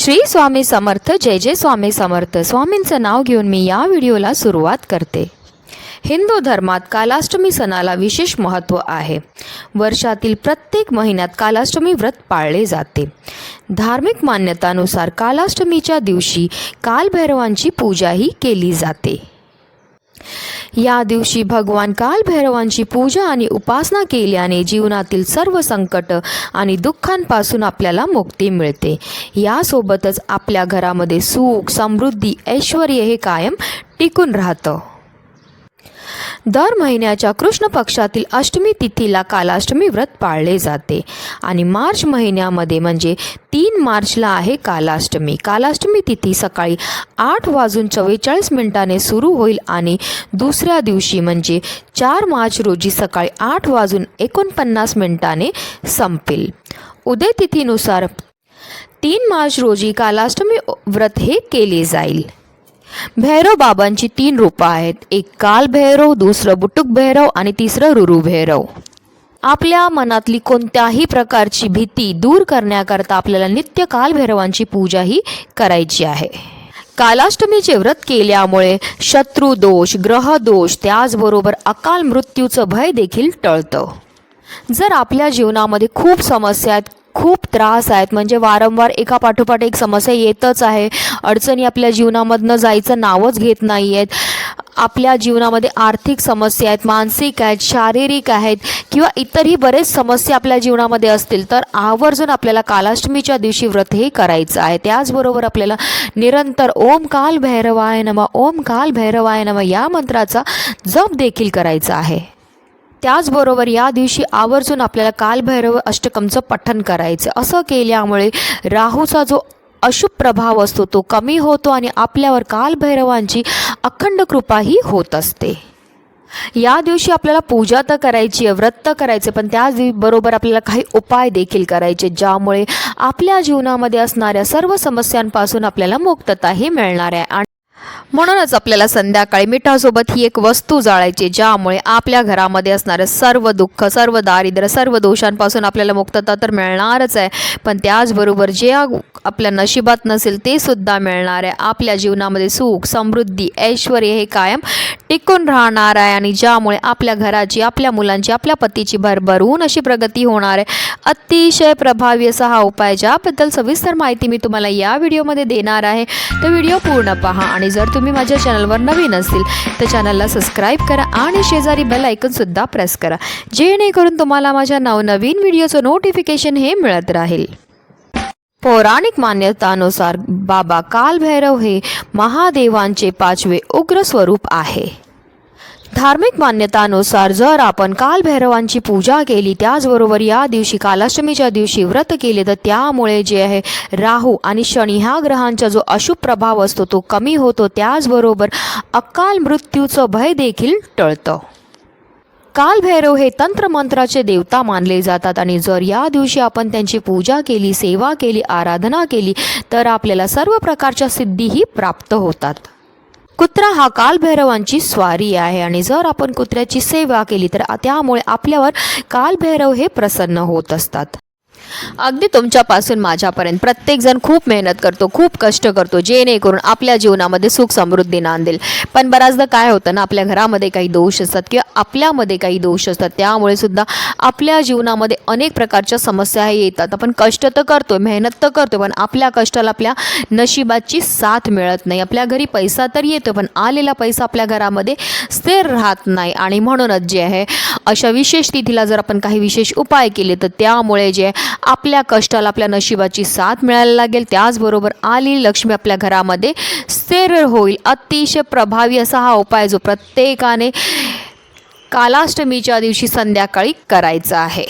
श्री स्वामी समर्थ जय जय स्वामी समर्थ. स्वामींचं नाव घेऊन मी या व्हिडिओला सुरुवात करते. हिंदू धर्मात कालाष्टमी सणाला विशेष महत्त्व आहे. वर्षातील प्रत्येक महिन्यात कालाष्टमी व्रत पाळले जाते. धार्मिक मान्यतानुसार कालाष्टमीच्या दिवशी कालभैरवांची पूजाही केली जाते. या दिवशी भगवान कालभैरवांची पूजा आणि उपासना केल्याने जीवनातील सर्व संकट आणि दुःखांपासून आपल्याला मुक्ती मिळते. यासोबतच आपल्या घरामध्ये सुख समृद्धी ऐश्वर हे कायम टिकून राहतं. दर महिन्याच्या कृष्ण पक्षातील अष्टमी तिथीला कालाष्टमी व्रत पाळले जाते. आणि मार्च महिन्यामध्ये म्हणजे तीन मार्चला आहे कालाष्टमी. कालाष्टमी तिथी सकाळी आठ वाजून चव्वेचाळीस मिनिटाने सुरू होईल आणि दुसऱ्या दिवशी म्हणजे चार मार्च रोजी सकाळी आठ वाजून एकोणपन्नास मिनिटाने संपेल. उदय तिथीनुसार तीन मार्च रोजी कालाष्टमी व्रत हे केले जाईल. भैरव बाबांची तीन रूपं आहेत. एक काल भैरव दुसरं बुटुक भैरव आणि तिसरं रुरू भैरव. आपल्या मनातली कोणत्याही प्रकारची भीती दूर करण्याकरता आपल्याला नित्य कालभैरवांची पूजाही करायची आहे. कालाष्टमीचे व्रत केल्यामुळे शत्रुदोष ग्रहदोष त्याचबरोबर अकाल मृत्यूचं भय देखील टळतं. जर आपल्या जीवनामध्ये खूप समस्या आहेत खूप त्रास आहेत. म्हणजे वारंवार एका पाठोपाठ एक समस्या येतच आहे. अडचणी आपल्या जीवनामधनं जायचं नावच घेत नाही आहेत आपल्या जीवनामध्ये आर्थिक समस्या आहेत मानसिक आहेत शारीरिक आहेत किंवा इतरही बरेच समस्या आपल्या जीवनामध्ये असतील तर आवर्जून आपल्याला कालाष्टमीच्या दिवशी व्रत हे करायचं आहे. त्याचबरोबर आपल्याला निरंतर ओम काल भैरवाय नम ओम काल भैरवाय नम या मंत्राचा जप देखील करायचा आहे. त्याचबरोबर या दिवशी आवर्जून आपल्याला कालभैरव अष्टकमचं पठण करायचं. असं केल्यामुळे राहूचा जो अशुभ प्रभाव असतो तो कमी होतो आणि आपल्यावर कालभैरवांची अखंड कृपाही होत असते. या दिवशी आपल्याला पूजा तर करायची आहे व्रत तर करायचे पण त्याच बरोबर आपल्याला काही उपाय देखील करायचे ज्यामुळे आपल्या जीवनामध्ये असणाऱ्या सर्व समस्यांपासून आपल्याला मुक्तताही मिळणार आहे. आणि म्हणूनच आपल्याला संध्याकाळी मिठासोबत ही एक वस्तू जाळायची ज्यामुळे आपल्या घरामध्ये असणारं सर्व दुःख सर्व दारिद्र्य सर्व दोषांपासून आपल्याला मुक्तता तर मिळणारच आहे. पण त्याचबरोबर जे आपल्या नशिबात नसेल ते सुद्धा मिळणार आहे. आपल्या जीवनामध्ये सुख समृद्धी ऐश्वर हे कायम टिकून राहणार आहे आणि ज्यामुळे आपल्या घराची आपल्या मुलांची आपल्या पतीची भरभरून अशी प्रगती होणार आहे. अतिशय प्रभावी असा हा उपाय ज्याबद्दल सविस्तर माहिती मी तुम्हाला या व्हिडिओमध्ये देणार आहे. तो व्हिडिओ पूर्ण पहा आणि जर तुम्ही माझ्या चॅनलवर नवीन असतील तर चॅनलला सबस्क्राईब करा आणि शेजारी बेल ऐकूनसुद्धा प्रेस करा. जेणेकरून तुम्हाला माझ्या नवनवीन व्हिडिओचं नोटिफिकेशन हे मिळत राहील. पौराणिक मान्यतानुसार बाबा कालभैरव हे महादेवांचे पाचवे उग्र स्वरूप आहे. धार्मिक मान्यतानुसार जर आपण कालभैरवांची पूजा केली त्याचबरोबर या दिवशी कालाष्टमीच्या दिवशी व्रत केले तर त्यामुळे जे आहे राहू आणि शनी ह्या ग्रहांचा जो अशुभ प्रभाव असतो तो कमी होतो. त्याचबरोबर अकाल मृत्यूचं भय देखील टळतं. कालभैरव हे तंत्रमंत्राचे देवता मानले जातात आणि जर या दिवशी आपण त्यांची पूजा केली सेवा केली आराधना केली तर आपल्याला सर्व प्रकारच्या सिद्धीही प्राप्त होतात. कुत्रा हा कालभैरवांची स्वारी आहे. आणि जर आपण कुत्र्याची सेवा केली तर त्यामुळे आपल्यावर कालभैरव हे प्रसन्न होत असतात. अगदी तुमच्यापासून माझ्यापर्यंत. प्रत्येकजण खूप मेहनत करतो खूप कष्ट करतो जेणेकरून आपल्या जीवनामध्ये सुख समृद्धी नांदेल. पण बऱ्याचदा काय होतं ना आपल्या घरामध्ये काही दोष असतात किंवा आपल्यामध्ये काही दोष असतात त्यामुळे सुद्धा आपल्या जीवनामध्ये अनेक प्रकारच्या समस्या हे येतात. आपण कष्ट तर करतो मेहनत तर करतो पण आपल्या कष्टाला आपल्या नशिबाची साथ मिळत नाही. आपल्या घरी पैसा तर येतो पण आलेला पैसा आपल्या घरामध्ये स्थिर राहत नाही. आणि म्हणूनच जे आहे अशा विशेष तिथीला जर आपण काही विशेष उपाय केले तर त्यामुळे जे आपल्या कष्टाला आपल्या नशिबाची साथ मिळायला लागेल. त्याचबरोबर आली लक्ष्मी आपल्या घरामध्ये स्थिर होईल. अतिशय प्रभावी असा हा उपाय जो प्रत्येकाने कालाष्टमीच्या दिवशी संध्याकाळी करायचा आहे.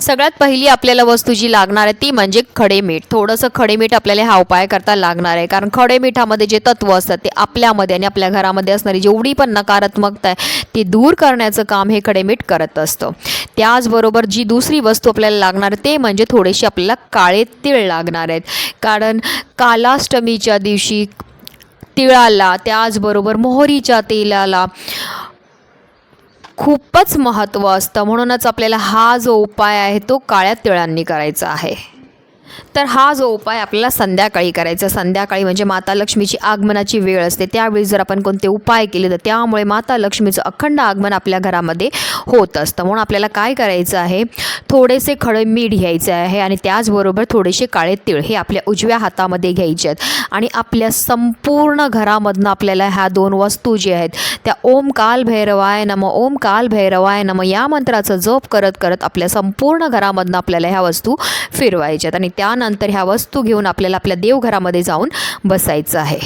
सगळ्यात पहिली आपल्याला वस्तू जी लागणार आहे ती म्हणजे खडेमीठ थोडंसं खडेमीठ आपल्याला हा उपाय करता लागणार आहे. कारण खडेमीठामध्ये जे तत्व असतात ते आपल्यामध्ये आणि आपल्या घरामध्ये असणारी जेवढी पण नकारात्मकता आहे ती दूर करण्याचं काम हे खडेमीठ करत असतं. त्याचबरोबर जी दुसरी वस्तू आपल्याला लागणार ते म्हणजे थोडेसे आपल्याला काळे तीळ लागणार आहेत. कारण कालाष्टमीच्या दिवशी तिळाला त्याचबरोबर मोहरीच्या तेलाला खूपच महत्त्व असतं. म्हणूनच आपल्याला हा जो उपाय आहे तो काळ्या तिळांनी करायचा आहे. तर हा जो उपाय आपल्याला संध्याकाळी करायचा. संध्याकाळी म्हणजे माता लक्ष्मीची आगमनाची वेळ असते. त्यावेळी जर आपण कोणते उपाय केले तर त्यामुळे माता लक्ष्मीचं अखंड आगमन आपल्या घरामध्ये होत असतं. म्हणून आपल्याला काय करायचं आहे? थोडेसे खडे मीठ घ्यायचे आहे आणि त्याचबरोबर थोडेसे काळे तीळ हे आपल्या उजव्या हातामध्ये घ्यायचे आहेत. आणि आपल्या संपूर्ण घरामधनं आपल्याला ह्या दोन वस्तू जे आहेत त्या ओम काल भैरवाय नम ओम काल भैरवाय नम या मंत्राचा जप करत करत आपल्या संपूर्ण घरामधनं आपल्याला ह्या वस्तू फिरवायच्यात आणि त्यानंतर ह्या वस्तू घेऊन आपल्याला आपल्या देवघरामध्ये जाऊन बसायचं आहे.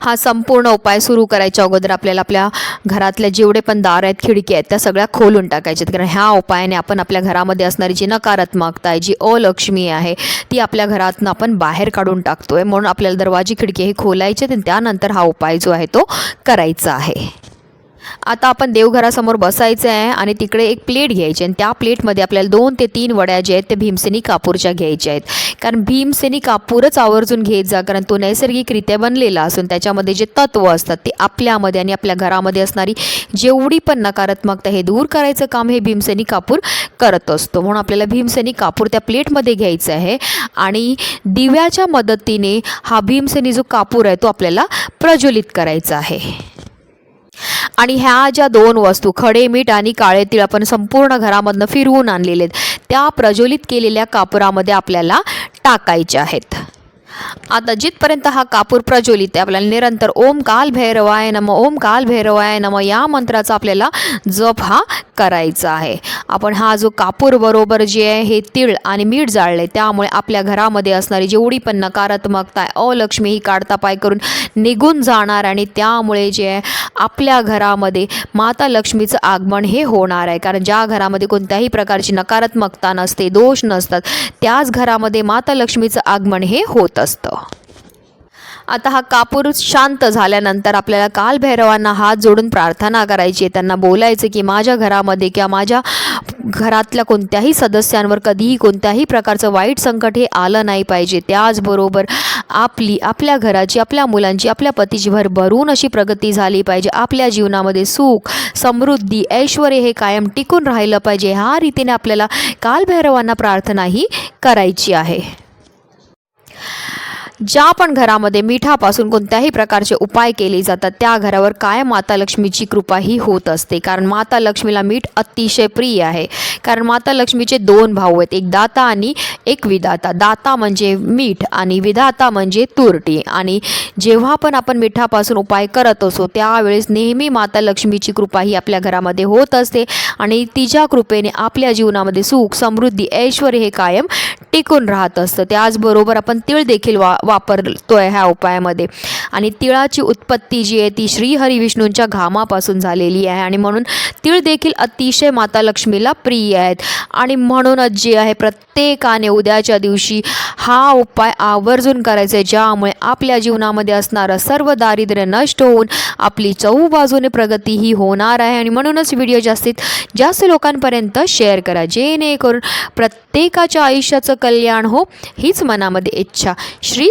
हा संपूर्ण उपाय सुरू करायच्या अगोदर आपल्याला आपल्या घरातल्या जेवढे पण दार आहेत खिडकी आहेत त्या सगळ्या खोलून टाकायच्या कारण ह्या उपायाने आपण आपल्या घरामध्ये असणारी जी नकारात्मकता आहे जी अलक्ष्मी आहे ती आपल्या घरातनं आपण बाहेर काढून टाकतोय. म्हणून आपल्याला दरवाजी खिडकी हे खोलायचे आणि त्यानंतर हा उपाय जो आहे तो करायचा आहे. आता आपण देवघरासमोर बसायचं आहे आणि तिकडे एक प्लेट घ्यायची आणि त्या प्लेटमध्ये आपल्याला दोन ते तीन वड्या ज्या आहेत ते भीमसेनी कापूरच्या घ्यायच्या आहेत. कारण भीमसेनी कापूरच आवर्जून घेत जा कारण तो नैसर्गिकरित्या बनलेला असून त्याच्यामध्ये जे तत्व असतात ते आपल्यामध्ये आणि आपल्या घरामध्ये असणारी जेवढी पण नकारात्मकता हे दूर करायचं काम हे भीमसेनी कापूर करत असतो. म्हणून आपल्याला भीमसेनी कापूर त्या प्लेटमध्ये घ्यायचं आहे. आणि दिव्याच्या मदतीने हा भीमसेनी जो कापूर आहे तो आपल्याला प्रज्वलित करायचा आहे. आणि ह्या ज्या दोन वस्तू खडे मीठ आणि काळे तीळ आपण संपूर्ण घरामधनं फिरवून आणलेले आहेत त्या प्रज्वलित केलेल्या कापुरामध्ये आपल्याला टाकायच्या आहेत. आता जिथपर्यंत हा कापूर प्रज्वलित आहे आपल्याला निरंतर ओम काल भैरवाय नम ओम काल भैरवाय नम या मंत्राचा आपल्याला जप हा करायचा आहे. आपण हा जो कापूर बरोबर जे आहे हे तीळ आणि मीठ जाळले त्यामुळे आपल्या घरामध्ये असणारी जेवढी पण नकारात्मकता आहे अलक्ष्मी ही काढता पाय करून निघून जाणार आणि त्यामुळे जे आहे आपल्या घरामध्ये माता लक्ष्मीचं आगमन हे होणार आहे. कारण ज्या घरामध्ये कोणत्याही प्रकारची नकारात्मकता नसते दोष नसतात त्याच घरामध्ये माता लक्ष्मीचं आगमन हे होत असतं. आता हा कापूर शांत झाल्यानंतर आपल्याला कालभैरवांना हात जोडून प्रार्थना करायची आहे. त्यांना बोलायचं की माझ्या घरामध्ये किंवा माझ्या घरातल्या कोणत्याही सदस्यांवर कधीही कोणत्याही प्रकारचं वाईट संकट हे आलं नाही पाहिजे. त्याचबरोबर आपली आपल्या घराची आपल्या मुलांची आपल्या पतीची भर भरून अशी प्रगती झाली पाहिजे. आपल्या जीवनामध्ये सुख समृद्धी ऐश्वर हे कायम टिकून राहिलं पाहिजे. ह्या रीतीने आपल्याला कालभैरवांना प्रार्थना ही करायची आहे. ज्या पण घरामध्ये मिठापासून कोणत्याही प्रकारचे उपाय केले जातात त्या घरावर काय माता लक्ष्मीची कृपा ही होत असते. कारण माता लक्ष्मीला मीठ अतिशय प्रिय आहे. कारण माता लक्ष्मीचे दोन भाऊ आहेत एक दाता आणि एक विधाता. दाता म्हणजे मीठ आणि विधाता म्हणजे तुरटी. आणि जेव्हा पण आपण मिठापासून उपाय करत असो त्यावेळेस नेहमी माता लक्ष्मीची कृपा ही आपल्या घरामध्ये होत असते आणि तिच्या कृपेने आपल्या जीवनामध्ये सुख समृद्धी ऐश्वर हे कायम टिकून राहत असतं. त्याचबरोबर आपण तीळ देखील वा वापरतोय ह्या उपायामध्ये. आणि तिळाची उत्पत्ती जी आहे ती श्रीहरिविष्णूंच्या घामापासून झालेली आहे आणि म्हणून तिळ देखील अतिशय माता लक्ष्मीला प्रिय आहेत. आणि म्हणूनच जे आहे प्रत्येकाने उद्याच्या दिवशी हा उपाय आवर्जून करायचा आहे ज्यामुळे आपल्या जीवनामध्ये असणारं सर्व दारिद्र्य नष्ट होऊन आपली चहूबाजूने प्रगती ही होणार आहे. आणि म्हणूनच व्हिडिओ जास्तीत जास्त लोकांपर्यंत शेअर करा जेणेकरून प्रत्येकाच्या आयुष्याचं कल्याण हो हीच मनामध्ये इच्छा. श्री